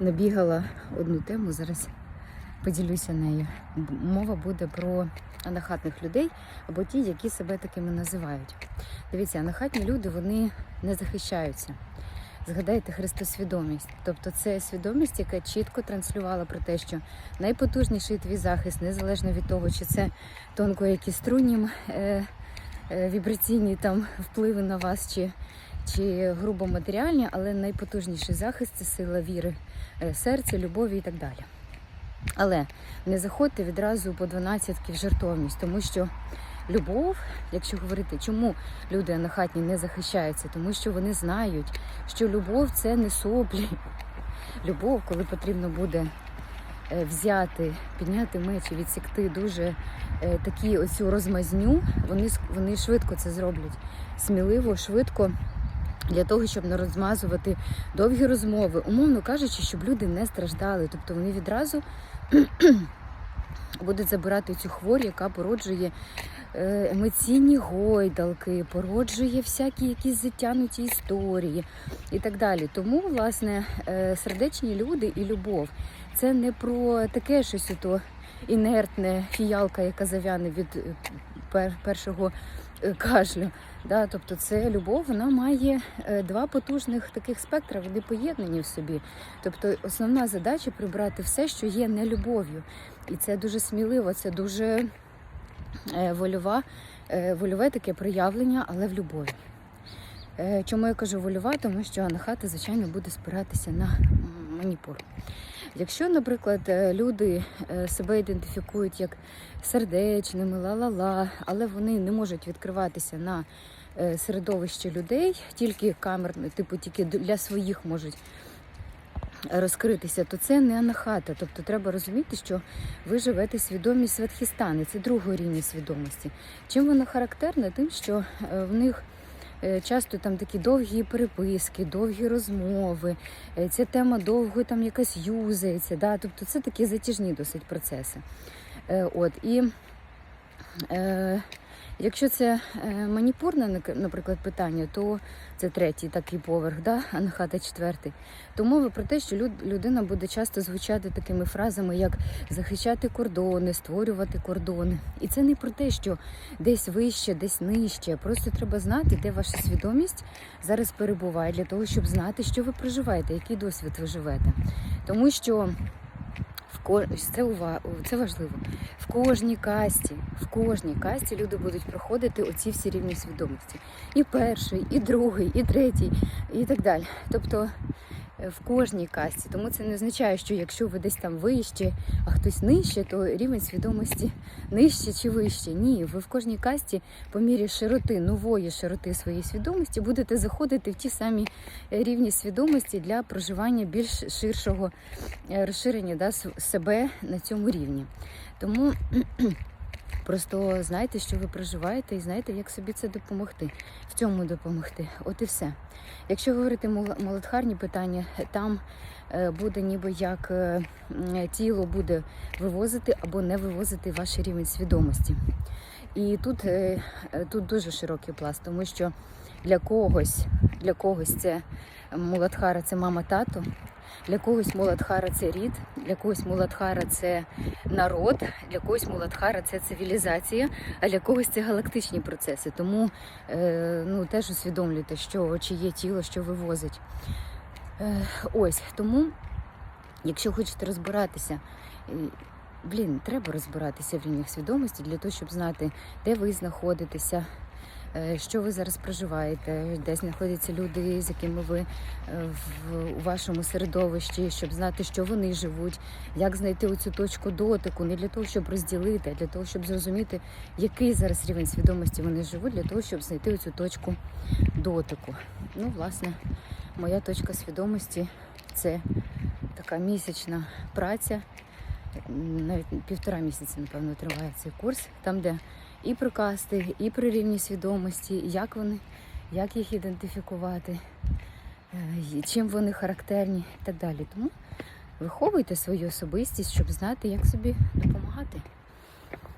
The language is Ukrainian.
набігала одну тему, зараз поділюся нею. Мова буде про анахатних людей або ті, які себе такими називають. Дивіться, анахатні люди вони не захищаються. Згадайте христосвідомість. Тобто це свідомість, яка чітко транслювала про те, що найпотужніший твій захист, незалежно від того, чи це тонко якісь струнні е, е, вібраційні там впливи на вас, чи, чи грубо матеріальні, але найпотужніший захист це сила віри, е, серця, любові і так далі. Але не заходьте відразу по 12 в жертовність, тому що любов, якщо говорити, чому люди анахатні не захищаються, тому що вони знають, що любов це не соплі. Любов, коли потрібно буде е, взяти, підняти меч і відсікти дуже е, такі оцю розмазню, вони, вони швидко це зроблять. Сміливо, швидко. Для того, щоб не розмазувати довгі розмови, умовно кажучи, щоб люди не страждали. Тобто вони відразу будуть забирати цю хворь, яка породжує е, емоційні гойдалки, породжує всякі якісь затягнуті історії і так далі. Тому, власне, е, сердечні люди і любов це не про таке щось ото інертне фіялка, яка зав'яне від першого е, кашлю. Да, тобто це любов, вона має е, два потужних таких спектра, вони поєднані в собі. Тобто основна задача прибрати все, що є не любов'ю. І це дуже сміливо, це дуже е, вольова, вольове таке проявлення, але в любові. Чому я кажу вольова? Тому що анахата, звичайно, буде спиратися на маніпур. Якщо, наприклад, е, люди е, себе ідентифікують як сердечними, ла-ла-ла, але вони не можуть відкриватися на е, середовище людей, тільки камерне, типу, тільки для своїх можуть розкритися, то це не анахата. Тобто треба розуміти, що ви живете свідомість Святхістани, це другого рівня свідомості. Чим вона характерна? Тим, що в них часто там такі довгі переписки, довгі розмови. е, Ця тема довго там якась юзається. Да? Тобто це такі затяжні досить процеси. Е, От, і е, якщо це е, маніпурне, наприклад, питання, то це третій такий поверх, да? анахата четвертий. То мова про те, що людина буде часто звучати такими фразами, як захищати кордони, створювати кордони. І це не про те, що десь вище, десь нижче. Просто треба знати, де ваша свідомість зараз перебуває, для того, щоб знати, що ви проживаєте, який досвід ви живете. Тому що. Це, ува... це важливо. В кожній касті, в кожній касті люди будуть проходити оці всі рівні свідомості. І перший, і другий, і третій, і так далі. Тобто в кожній касті. Тому це не означає, що якщо ви десь там вище, а хтось нижче, то рівень свідомості нижче чи вище. Ні, ви в кожній касті по мірі широти, нової широти своєї свідомості будете заходити в ті самі е, рівні свідомості для проживання більш ширшого е, розширення да, себе на цьому рівні. Тому просто знайте, що ви проживаєте, і знаєте, як собі це допомогти, в цьому допомогти. От і все. Якщо говорити молодхарні питання, там е, буде ніби як е, тіло буде вивозити або не вивозити ваш рівень свідомості. І тут, е, тут дуже широкий пласт, тому що для когось, для когось це Муладхара це мама тато, для когось Муладхара це рід, для когось Муладхара це народ, для когось Муладхара це цивілізація, а для когось це галактичні процеси. Тому е, ну, теж усвідомлюйте, що чиє тіло, що вивозить. Е, ось тому, якщо хочете розбиратися, блін, треба розбиратися в рівнях свідомості для того, щоб знати, де ви знаходитеся. Е, Що ви зараз проживаєте, де знаходяться люди, з якими ви е, в вашому середовищі, щоб знати, що вони живуть, як знайти оцю точку дотику, не для того, щоб розділити, а для того, щоб зрозуміти, який зараз рівень свідомості вони живуть, для того, щоб знайти оцю точку дотику. Ну, власне, моя точка свідомості це така місячна праця. Навіть півтора місяці, напевно, триває цей курс, там, де і про касти, і про рівні свідомості, як вони, як їх ідентифікувати, е, чим вони характерні і так далі. Тому виховуйте свою особистість, щоб знати, як собі допомагати.